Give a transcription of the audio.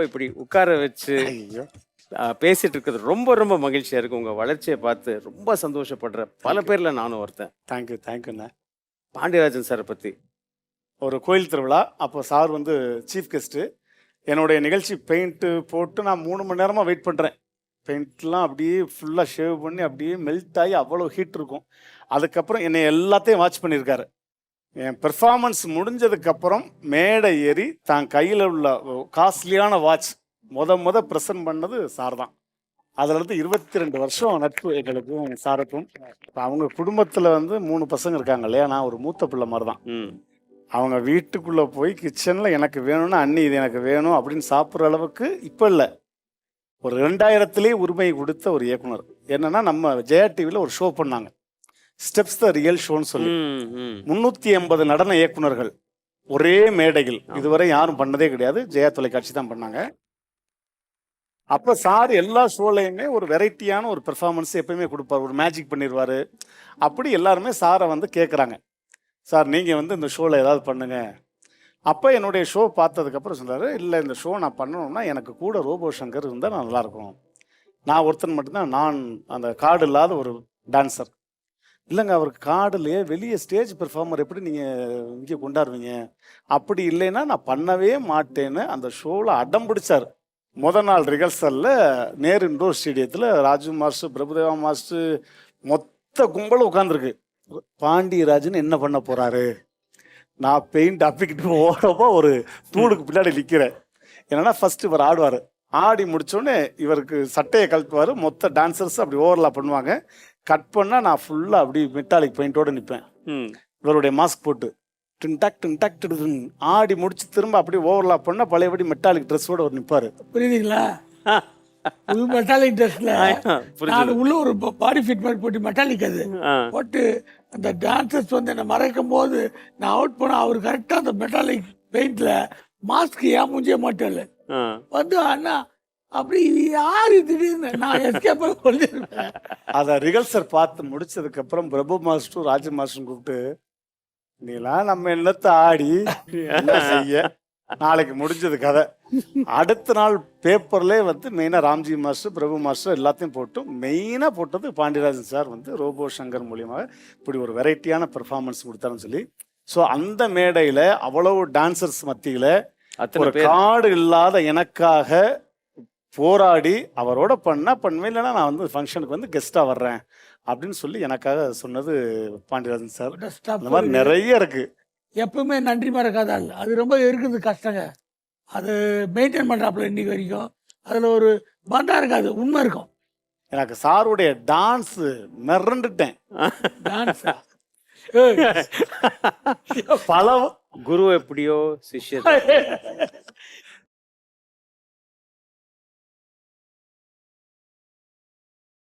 அப்பாவை இப்படி உட்கார வச்சு பேசிட்டு இருக்கிறது ரொம்ப ரொம்ப மகிழ்ச்சியா இருக்கு. உங்க வளர்ச்சியை பார்த்து ரொம்ப சந்தோஷப்படுற பல பேர்ல நானும் ஒருத்தன். தேங்க்யூ தேங்க்யூண்ணே பாண்டியராஜன் சாரை பத்தி. ஒரு கோயில் திருவிழா அப்போ சார் வந்து சீஃப் கெஸ்ட்டு என்னுடைய நிகழ்ச்சி பெயிண்ட்டு போட்டு நான் மூணு மணி நேரமாக வெயிட் பண்ணுறேன் பெயிண்ட்லாம் அப்படியே ஃபுல்லாக ஷேவ் பண்ணி அப்படியே மெல்ட் ஆகி அவ்வளோ ஹீட் இருக்கும். அதுக்கப்புறம் என்னை எல்லாத்தையும் வாட்ச் பண்ணியிருக்காரு. என் பெர்ஃபார்மன்ஸ் முடிஞ்சதுக்கப்புறம் மேடை ஏறி தான் கையில் உள்ள காஸ்ட்லியான வாட்ச் முத முத ப்ரெசன்ட் பண்ணது சார் தான். அதுலேருந்து இருபத்தி ரெண்டு வருஷம் நட்பு எங்களுக்கும் சாருக்கும். இப்ப அவங்க குடும்பத்தில் வந்து மூணு பசங்க இருக்காங்க இல்லையா? நான் ஒரு மூத்த பிள்ளை மாதிரி தான் அவங்க வீட்டுக்குள்ளே போய் கிச்சனில் எனக்கு வேணும்னா அண்ணி இது எனக்கு வேணும் அப்படின்னு சாப்பிட்ற அளவுக்கு இப்போ இல்லை. ஒரு ரெண்டாயிரத்திலே உரிமை கொடுத்த ஒரு இயக்குனர். என்னன்னா நம்ம ஜெயா டிவியில் ஒரு ஷோ பண்ணாங்க. ஸ்டெப்ஸ் த ரியல் ஷோன்னு சொல்லி. ம், ம். முந்நூற்றி எண்பது நடன இயக்குனர்கள் ஒரே மேடையில். இதுவரை யாரும் பண்ணதே கிடையாது. ஜெயா தொலைக்காட்சி தான் பண்ணாங்க. அப்போ சார் எல்லா ஷோலையுமே ஒரு வெரைட்டியான ஒரு பெர்ஃபார்மன்ஸ் எப்பயுமே கொடுப்பார். ஒரு மேஜிக் பண்ணிடுவார் அப்படி எல்லாருமே சாரை வந்து கேட்குறாங்க சார் நீங்கள் வந்து இந்த ஷோவில் ஏதாவது பண்ணுங்க. அப்போ என்னுடைய ஷோ பார்த்ததுக்கப்புறம் சொன்னார் இல்லை இந்த ஷோ நான் பண்ணணும்னா எனக்கு கூட ரோபோ சங்கர் இருந்தால் நல்லாயிருக்கும் நான் ஒருத்தன் மட்டும்தான் நான் அந்த கார்டு இல்லாத ஒரு டான்சர் இல்லைங்க அவருக்கு காடுலேயே வெளியே ஸ்டேஜ் பெர்ஃபார்மர் எப்படி நீங்கள் இங்கே கொண்டாடுவீங்க? அப்படி இல்லைன்னா நான் பண்ணவே மாட்டேன்னு அந்த ஷோவில் அடம் பிடிச்சார். முத நாள் ரிஹர்சலில் நேரு இண்டோர் ஸ்டேடியத்தில் ராஜு மாஸ்டர் பிரபுதேவா மாஸ்டர் மொத்த கும்பலும் உட்காந்துருக்கு பாண்டியராஜன் என்ன பண்ண போகிறாரு நான் பெயிண்ட் அப்பிக்கிட்டு ஓரமா ஒரு தூளுக்கு பின்னாடி நிற்கிறேன் என்னன்னா ஃபஸ்ட்டு இவர் ஆடுவார். ஆடி முடிச்சோடனே இவருக்கு சட்டையை கழட்டுவார். மொத்த டான்சர்ஸ் அப்படி ஓவர்லா பண்ணுவாங்க. கட் பண்ணால் நான் ஃபுல்லாக அப்படி மெட்டாலிக் பெயிண்டோட நிற்பேன் ம். இவருடைய மாஸ்க் போட்டு டின்டாக் டின்டாக் டிடுதுன் ஆடி முடிச்சு திரும்ப அப்படியே ஓவர்லா பண்ண பழையபடி மெட்டாலிக் ட்ரெஸ்ஸோட அவர் நிற்பார் புரியுதுங்களா உள் மெட்டாலிக் ட்ரெஸ்ல. நான் உள்ள ஒரு பாடி ஃபிட்மெண்ட் போட்டு மெட்டாலிக் அது. போட்டு அந்த டான்சர்ஸ் வந்து என்னை மறைக்கும் போது நான் அவுட் பண்ண அவர் கரெக்டாக அந்த மெட்டாலிக் பெயிண்ட்ல மாஸ்க் ஏன் மூஞ்சே மாட்டேன். வந்து அண்ணா அப்படி யாரு திடீர்னு நான் எஸ்கேப் சொல்லியிருப்பேன் அதை ரிகல்சர் பார்த்து முடிச்சதுக்கு அப்புறம் பிரபு மாஸ்டரும் ராஜ மாஸ்டரும் கூப்பிட்டு நீலாம் நம்ம என்னத்த ஆடி என்ன செய்ய? நாளைக்கு முடிஞ்சது கதை. அடுத்த நாள் பேப்பர்லேயே வந்து மெயினாக ராம்ஜி மாஸ்டர் பிரபு மாஸ்டர் எல்லாத்தையும் போட்டு மெயினாக போட்டது பாண்டியராஜன் சார் வந்து ரோபோ சங்கர் மூலியமாக இப்படி ஒரு வெரைட்டியான பெர்ஃபார்மன்ஸ் கொடுத்தாருன்னு சொல்லி. ஸோ அந்த மேடையில் அவ்வளவு டான்சர்ஸ் மத்தியில் அத்தனை ஒரு கார்டு இல்லாத எனக்காக போராடி அவரோட பண்ணா பண்ணுவேன் இல்லைன்னா நான் வந்து ஃபங்க்ஷனுக்கு வந்து கெஸ்ட்டாக வர்றேன் அப்படின்னு சொல்லி எனக்காக சொன்னது பாண்டியராஜன் சார். அந்த மாதிரி நிறைய இருக்கு. எப்பவுமே நன்றி மறக்காத ஆள். அது ரொம்ப இருக்குது கஷ்டங்க. அது மெயின்டைன் பண்ணுறாப்புல இன்னைக்கு வரைக்கும். அதில் ஒரு பந்தா இருக்காது உண்மை இருக்கும். எனக்கு சாருடைய டான்ஸ் மிரண்டுட்டேன். டான்ஸ் பல குரு எப்படியோ சிஷ்யர்.